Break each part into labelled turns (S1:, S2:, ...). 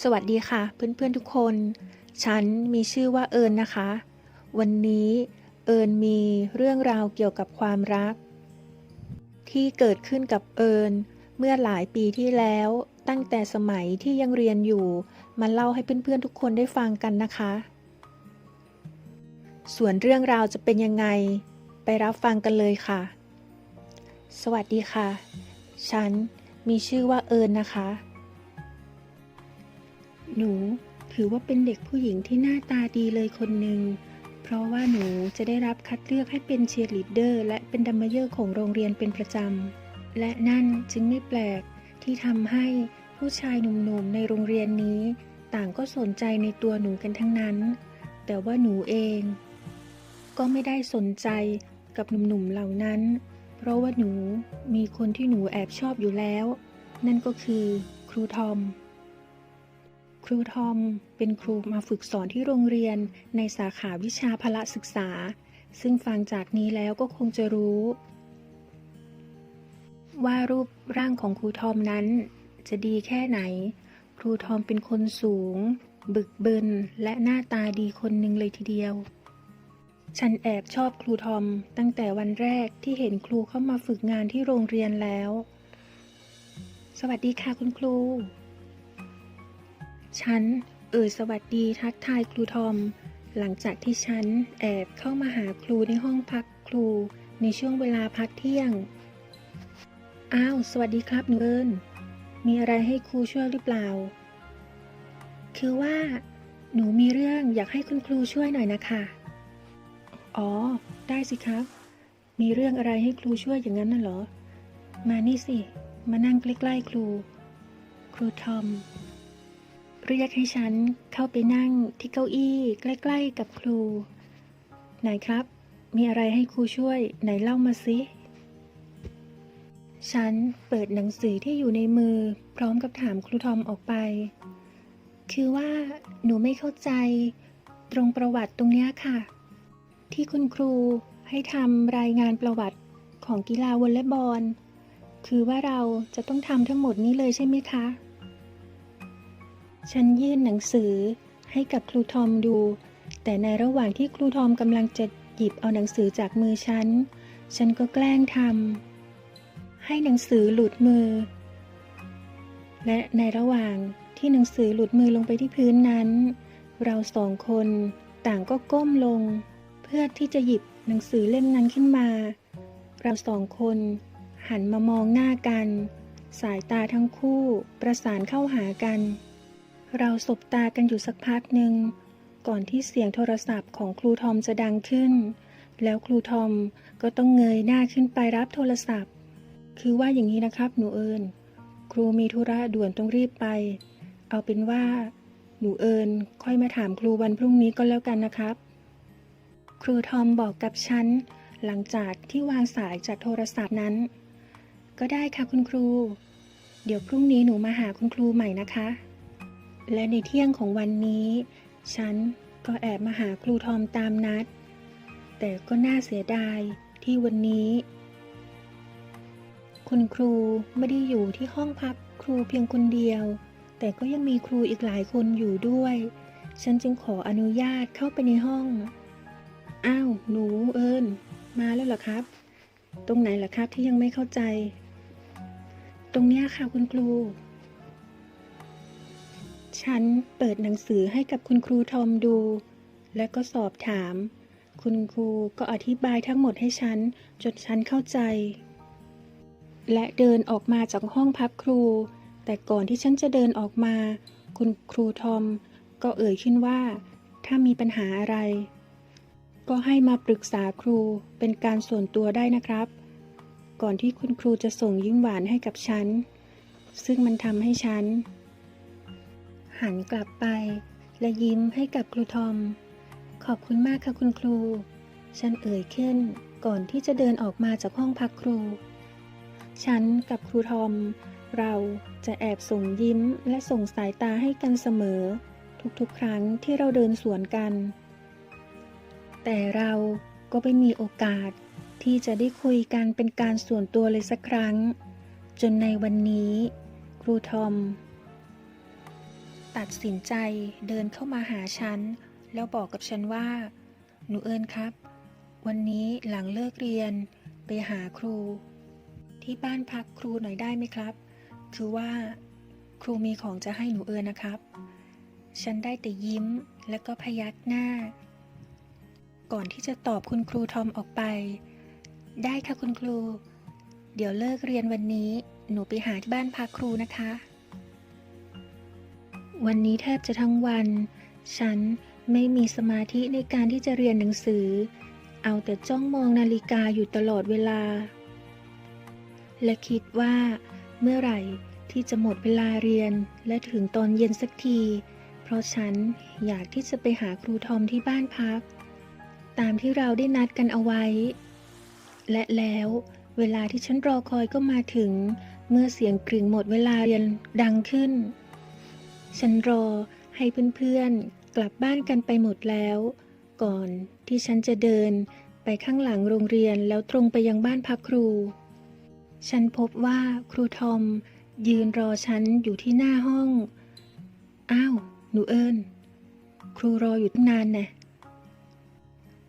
S1: สวัสดีค่ะ เพื่อนๆทุกคน ฉันมีชื่อว่าเอิญนะคะ วันนี้เอิญมีเรื่องราวเกี่ยวกับความรัก ที่เกิดขึ้นกับเอิญเมื่อหลายปีที่แล้วตั้งแต่สมัยที่ยังเรียนอยู่มาเล่าให้เพื่อนๆทุกคนได้ฟังกันนะคะ ส่วนเรื่องราวจะเป็นยังไง ไปรับฟังกันเลยค่ะ สวัสดีค่ะ ฉันมีชื่อว่าเอิญนะคะ หนูถือว่าเป็นเด็กผู้หญิงที่หน้าตาดีเลยคนหนึ่ง เพราะว่าหนูจะได้รับคัดเลือกให้เป็นเชียร์ลีดเดอร์ และเป็นดัมเมเยอร์ของโรงเรียนเป็นประจำ และนั่นจึงไม่แปลกที่ทำให้ผู้ชายหนุ่มๆในโรงเรียนนี้ ต่างก็สนใจในตัวหนูกันทั้งนั้น แต่ว่าหนูเอง ก็ไม่ได้สนใจกับหนุ่มๆเหล่านั้น เพราะว่าหนูมีคนที่หนูแอบชอบอยู่แล้ว นั่นก็คือครูทอม ครูทอมเป็นครูมาฝึกสอนที่โรงเรียนในสาขาวิชาพละศึกษา ซึ่งฟังจากนี้แล้วก็คงจะรู้ ว่ารูปร่างของครูทอมนั้น จะดีแค่ไหน ครูทอมเป็นคนสูง บึกบึนและหน้าตาดีคนหนึ่งเลยทีเดียว ฉันแอบชอบครูทอมตั้งแต่วันแรกที่เห็นครูเข้ามาฝึกงานที่โรงเรียนแล้ว สวัสดีค่ะคุณครู ฉันเอ่ยสวัสดีทักทายครูทอม หลังจากที่ฉันแอบเข้ามาหาครูในห้องพักครูในช่วงเวลาพักเที่ยง อ้าว สวัสดีครับหนูเอิญมีอะไรให้ครูช่วยหรือเปล่า คือว่า หนูมีเรื่องอยากให้คุณครูช่วยหน่อยนะคะ อ๋อ ได้สิครับ มีเรื่องอะไรให้ครูช่วยอย่างนั้นน่ะเหรอ มานี่สิ มานั่งใกล้ๆครู ครูทอม เรียกให้ฉันเข้าไปนั่งที่เก้าอี้ใกล้ ๆ กับครู ไหนครับ มีอะไรให้ครูช่วย ไหนเล่ามาสิฉันเปิดหนังสือที่อยู่ในมือ พร้อมกับถามครูทอมออกไป คือว่าหนูไม่เข้าใจ ตรงประวัติตรงเนี้ยค่ะ ที่คุณครูให้ทำรายงานประวัติของกีฬาวอลเลย์บอล คือว่าเราจะต้องทำทั้งหมดนี้เลยใช่ไหมคะ ฉันยื่นหนังสือให้กับครูทอมดู แต่ในระหว่างที่ครูทอมกำลังจะหยิบเอาหนังสือจากมือฉัน ฉันก็แกล้งทำให้หนังสือหลุดมือ และในระหว่างที่หนังสือหลุดมือลงไปที่พื้นนั้น เราสองคนต่างก็ก้มลง เพื่อที่จะหยิบหนังสือเล่มนั้นขึ้นมา เราสองคนหันมามองหน้ากัน สายตาทั้งคู่ประสานเข้าหากัน เราสบตากันอยู่สักพักหนึ่ง ก่อนที่เสียงโทรศัพท์ของครูทอมจะดังขึ้น แล้วครูทอมก็ต้องเงยหน้าขึ้นไปรับโทรศัพท์ คือว่าอย่างนี้นะครับ หนูเอิญครูมีธุระด่วนต้องรีบไป เอาเป็นว่า หนูเอิญค่อยมาถามครูวันพรุ่งนี้ก็แล้วกันนะครับ ครูทอมบอกกับฉัน หลังจากที่วางสายจากโทรศัพท์นั้น ก็ได้ค่ะคุณครู เดี๋ยวพรุ่งนี้หนูมาหาคุณครูใหม่นะคะ และในเที่ยงของวันนี้ ฉันก็แอบมาหาครูทอมตามนัด แต่ก็น่าเสียดายที่วันนี้ คุณครูไม่ได้อยู่ที่ห้องพักครูเพียงคนเดียว แต่ก็ยังมีครูอีกหลายคนอยู่ด้วย ฉันจึงขออนุญาตเข้าไปในห้อง อ้าวหนูเอิญมาแล้วเหรอครับ ตรงไหนล่ะครับที่ยังไม่เข้าใจ ตรงเนี้ยค่ะคุณครู ฉันเปิดหนังสือให้กับคุณครูทอมดู และก็สอบถาม คุณครูก็อธิบายทั้งหมดให้ฉัน จนฉันเข้าใจ และเดินออกมาจากห้องพักครู แต่ก่อนที่ฉันจะเดินออกมา คุณครูทอม ก็เอ่ยขึ้นว่า ถ้ามีปัญหาอะไร ก็ให้มาปรึกษาครูเป็นการส่วนตัวได้นะครับ ก่อนที่คุณครูจะส่งยิ้มหวานให้กับฉัน ซึ่งมันทำให้ฉัน หันกลับไป และยิ้มให้กับครูทอม ขอบคุณมากค่ะคุณครู ฉันเอ่ยขึ้นก่อนที่จะเดินออกมาจากห้องพักครู ฉันกับครูทอม เราจะแอบส่งยิ้มและส่งสายตาให้กันเสมอ ทุกๆ ครั้งที่เราเดินสวนกัน แต่เราก็ไม่มีโอกาสที่จะได้คุยกันเป็นการส่วนตัวเลยสักครั้ง จนในวันนี้ ครูทอม ตัดสินใจเดินเข้ามาหาฉัน แล้วบอกกับฉันว่า หนูเอิญครับ วันนี้หลังเลิกเรียนไปหาครู ที่บ้านพักครูหน่อยได้ไหมครับ คือว่า ครูมีของจะให้หนูเอิญนะครับ ฉันได้แต่ยิ้มและก็พยักหน้า ก่อนที่จะตอบคุณครูทอมออกไป ได้ค่ะคุณครู เดี๋ยวเลิกเรียนวันนี้ หนูไปหาที่บ้านพักครูนะคะ วันนี้แทบจะทั้งวัน ฉันไม่มีสมาธิในการที่จะเรียนหนังสือ เอาแต่จ้องมองนาฬิกาอยู่ตลอดเวลา และคิดว่า เมื่อไหร่ที่จะหมดเวลาเรียนและถึงตอนเย็นสักที เพราะฉันอยากที่จะไปหาครูทอมที่บ้านพัก ตามที่เราได้นัดกันเอาไว้ และแล้วเวลาที่ฉันรอคอยก็มาถึง เมื่อเสียงกริ่งหมดเวลาเรียนดังขึ้น ฉันรอให้เพื่อนๆ กลับบ้านกันไปหมดแล้ว ก่อนที่ฉันจะเดินไปข้างหลังโรงเรียนแล้วตรงไปยังบ้านพักครู ฉันพบว่าครูทอมยืนรอฉันอยู่ที่หน้าห้อง อ้าว หนูเอิญครูรออยู่ตั้งนานน่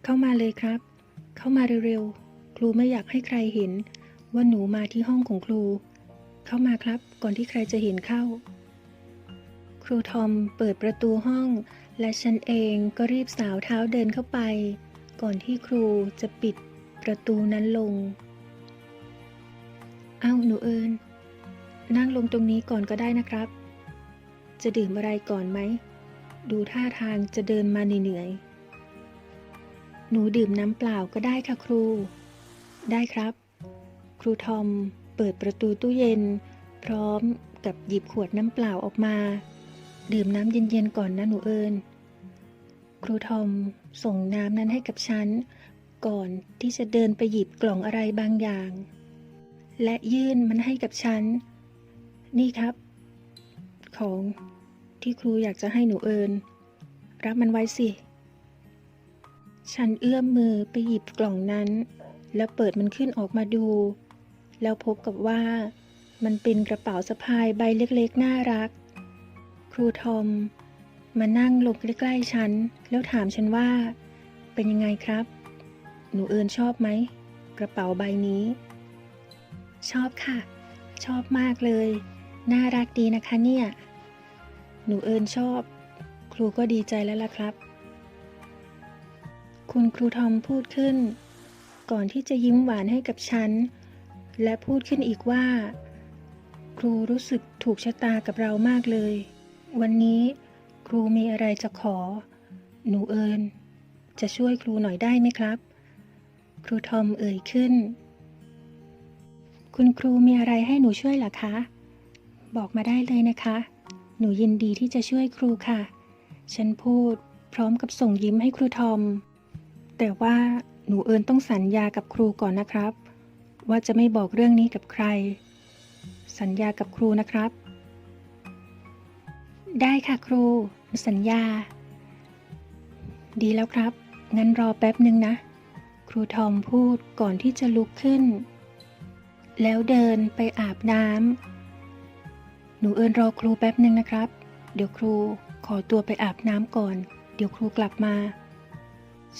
S1: เข้ามาเลยครับ เข้ามาเร็วๆ ครูไม่อยากให้ใครเห็น ว่าหนูมาที่ห้องของครู เข้ามาครับ ก่อนที่ใครจะเห็นเข้า ครูทอมเปิดประตูห้อง และฉันเองก็รีบสาวเท้าเดินเข้าไป ก่อนที่ครูจะปิดประตูนั้นลง เอ้าหนูเอิญนั่งลงตรงนี้ก่อนก็ได้นะครับ จะดื่มอะไรก่อนไหม ดูท่าทางจะเดินมาเหนื่อยๆหนูดื่มน้ำเปล่าก็ได้ค่ะครู ได้ครับ ครูทอมเปิดประตูตู้เย็น พร้อมกับหยิบขวดน้ำเปล่าออกมา ดื่มน้ำเย็นๆก่อนนะหนูเอิญครูทอมส่งน้ำนั้นให้กับฉัน ก่อนที่จะเดินไปหยิบกล่องอะไรบางอย่าง และยื่นมันให้กับฉัน นี่ครับ ของที่ครูอยากจะให้หนูเอิญรับมันไว้สิ ฉันเอื้อมมือไปหยิบกล่องนั้น แล้วเปิดมันขึ้นออกมาดู แล้วพบกับว่า มันเป็นกระเป๋าสะพายใบเล็กๆ น่ารัก ครูทอม มานั่งลงใกล้ๆฉัน แล้วถามฉันว่า เป็นยังไงครับ หนูเอิญชอบไหม กระเป๋าใบนี้ ชอบค่ะ ชอบมากเลย น่ารักดีนะคะเนี่ย หนูเอิญชอบ ครูก็ดีใจแล้วล่ะครับ คุณครูทอมพูดขึ้น ก่อนที่จะยิ้มหวานให้กับฉัน และพูดขึ้นอีกว่า ครูรู้สึกถูกชะตากับเรามากเลย วันนี้ครูมีอะไรจะขอ หนูเอิญจะช่วยครูหน่อยได้ไหมครับ ครูทอมเอ่ยขึ้น คุณครูมีอะไรให้หนูช่วยหรอคะ บอกมาได้เลยนะคะ หนูยินดีที่จะช่วยครูค่ะ ฉันพูดพร้อมกับส่งยิ้มให้ครูทอม แต่ว่าหนูเอิญต้องสัญญากับครูก่อนนะครับ ว่าจะไม่บอกเรื่องนี้กับใคร สัญญากับครูนะครับ ได้ค่ะครู สัญญา ดีแล้วครับ งั้นรอแป๊บหนึ่งนะ ครูทอมพูดก่อนที่จะลุกขึ้น แล้วเดินไปอาบน้ำหนูเอิญรอครูแป๊บหนึ่งนะครับ เดี๋ยวครูขอตัวไปอาบน้ำก่อน เดี๋ยวครูกลับมา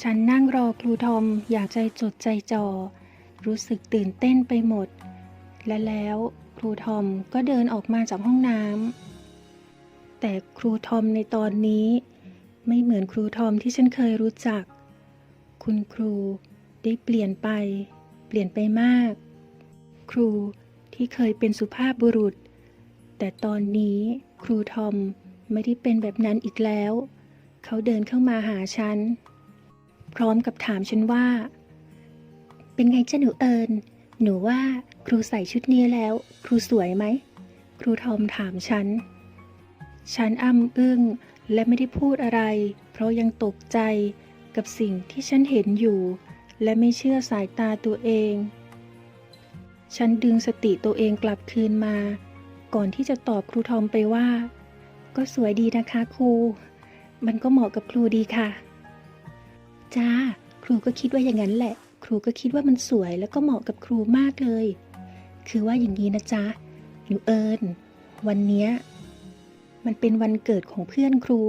S1: ฉันนั่งรอครูทอมอยากใจจดใจจ่อรู้สึกตื่นเต้นไปหมด และแล้วครูทอมก็เดินออกมาจากห้องน้ำ แต่ครูทอมในตอนนี้ ไม่เหมือนครูทอมที่ฉันเคยรู้จัก คุณครูได้เปลี่ยนไป เปลี่ยนไปมาก ครูที่เคยเป็นสุภาพบุรุษ แต่ตอนนี้ครูทอมไม่ได้เป็นแบบนั้นอีกแล้ว เขาเดินเข้ามาหาฉัน พร้อมกับถามฉันว่า เป็นไงจ้าหนูเอิญหนูว่าครูใส่ชุดนี้แล้ว ครูสวยไหม ครูทอมถามฉัน ฉันอ้ำอึ้งและไม่ได้พูดอะไร เพราะยังตกใจกับสิ่งที่ฉันเห็นอยู่ และไม่เชื่อสายตาตัวเอง ฉันดึงสติตัวเองกลับคืนมา ก่อนที่จะตอบครูทอมไปว่า ก็สวยดีนะคะครู มันก็เหมาะกับครูดีค่ะ จ้า ครูก็คิดว่าอย่างนั้นแหละ ครูก็คิดว่ามันสวยแล้วก็เหมาะกับครูมากเลย คือว่าอย่างนี้นะจ๊ะหนูเอิญวันเนี้ย มันเป็นวันเกิดของเพื่อนครู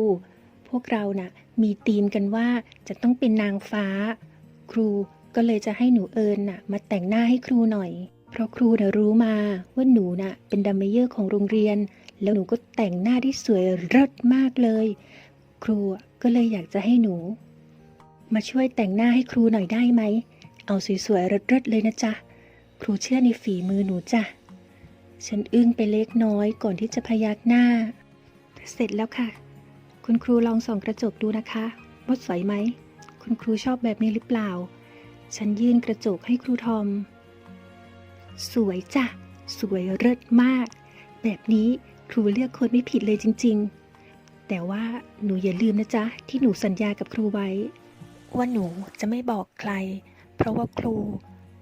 S1: พวกเราน่ะมีธีมกันว่าจะต้องเป็นนางฟ้า ครูก็เลยจะให้หนูเอิญน่ะ มาแต่งหน้าให้ครูหน่อย เพราะครูน่ะรู้มาว่าหนูน่ะ เป็นดัมเมเยอร์ของโรงเรียน แล้วหนูก็แต่งหน้าที่สวยเลิศมากเลย ครูก็เลยอยากจะให้หนู มาช่วยแต่งหน้าให้ครูหน่อยได้ไหม เอาสวยๆเลิศๆเลยนะจ๊ะ ครูเชื่อในฝีมือหนูจ้ะฉันอึ้งไปเล็กน้อยก่อนที่จะพยักหน้า เสร็จแล้วค่ะ คุณครูลองส่องกระจกดูนะคะว่าสวยไหม คุณครูชอบแบบนี้หรือเปล่า ฉันยื่นกระจกให้ครูทอม สวยจ้ะ สวยเลิศมาก แบบนี้ครูเลือกคนไม่ผิดเลยจริง ๆ แต่ว่าหนูอย่าลืมนะจ๊ะ ที่หนูสัญญากับครูไว้ ว่าหนูจะไม่บอกใคร เพราะว่าครู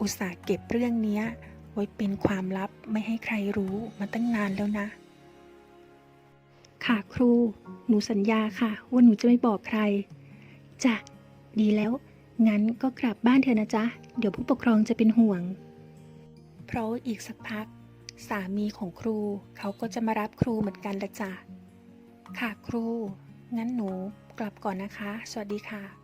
S1: อุตส่าห์เก็บเรื่องนี้ไว้เป็นความลับไม่ให้ใครรู้มาตั้งนานแล้วนะ ค่ะครู หนูสัญญาค่ะ ว่าหนูจะไม่บอกใคร จ้ะ ดีแล้ว งั้นก็กลับบ้านเถอะนะจ๊ะ เดี๋ยวผู้ปกครองจะเป็นห่วง เพราะอีกสักพัก สามีของครูเขาก็จะมารับครูเหมือนกันละจ้ะ ค่ะครู งั้นหนูกลับก่อนนะคะ สวัสดีค่ะ